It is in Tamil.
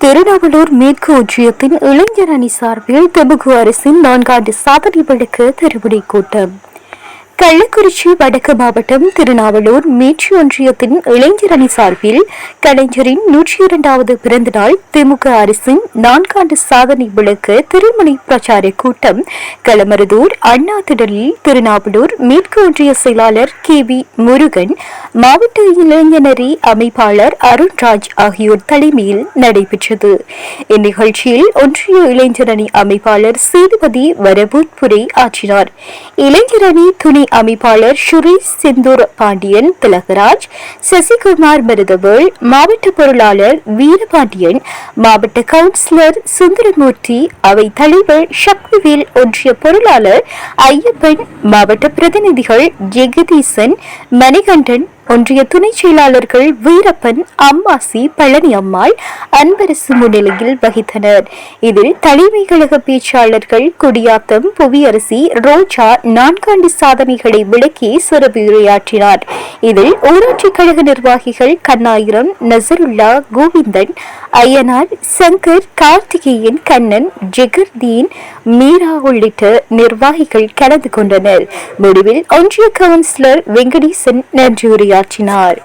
திருநாவலூர் மேற்கு ஒன்றியத்தின் இளைஞர் அணி சார்பில் தெமுகு அரசின் நான்காண்டு சாதனை விளக்க திருவிடை கூட்டம். கள்ளக்குறிச்சி வடக்கு மாவட்டம் திருநாவலூர் மீட்சி ஒன்றியத்தின் இளைஞர் அணி சார்பில் கலைஞரின் நூற்றி இரண்டாவது பிறந்த நாள் திமுக அரசின் நான்காண்டு சாதனை விளக்க திருமணி பிரச்சார கூட்டம் களமருதூர் அண்ணா திடலில் திருநாவலூர் மேற்கு ஒன்றிய செயலாளர் கே வி முருகன் மாவட்ட இளைஞரணி அமைப்பாளர் அருண்ராஜ் ஆகியோர் தலைமையில் நடைபெற்றது. இந்நிகழ்ச்சியில் ஒன்றிய இளைஞரணி அமைப்பாளர் சேதுபதி வரபூத்புரை ஆற்றினார். இளைஞரணி துணை அமைப்பாளர் ஸ்ரீ செந்தூர் பாண்டியன் திலகராஜ் சசிகுமார் மருதவேள் மாவட்ட பொருளாளர் வீரபாண்டியன் மாவட்ட கவுன்சிலர் சுந்தரமூர்த்தி அவை தலைவர் சக்திவேல் ஒன்றிய பொருளாளர் ஐயப்பன் மாவட்ட பிரதிநிதிகள் ஜெகதீசன் மணிகண்டன் ஒன்றிய துணை செயலாளர்கள் வீரப்பன் அம்மாசி பழனி அம்மாள் அன்பரசு முன்னிலையில் வகித்தனர். இதில் தலைமை கழக பேச்சாளர்கள் குடியாத்தம் புவியரசி ரோஜா நான்காண்டு சாதனைகளை விளக்கி சிறப்புரையாற்றினார் இதில் ஊராட்சி கழக நிர்வாகிகள் கண்ணாயிரம் நசருல்லா கோவிந்தன் ஐயனார் சங்கர் கார்த்திகேயன் கண்ணன் ஜெகர்தீன் மீரா உள்ளிட்ட நிர்வாகிகள் கலந்து கொண்டனர். முடிவில் ஒன்றிய கவுன்சிலர் வெங்கடேசன் যাচ্ছি না আর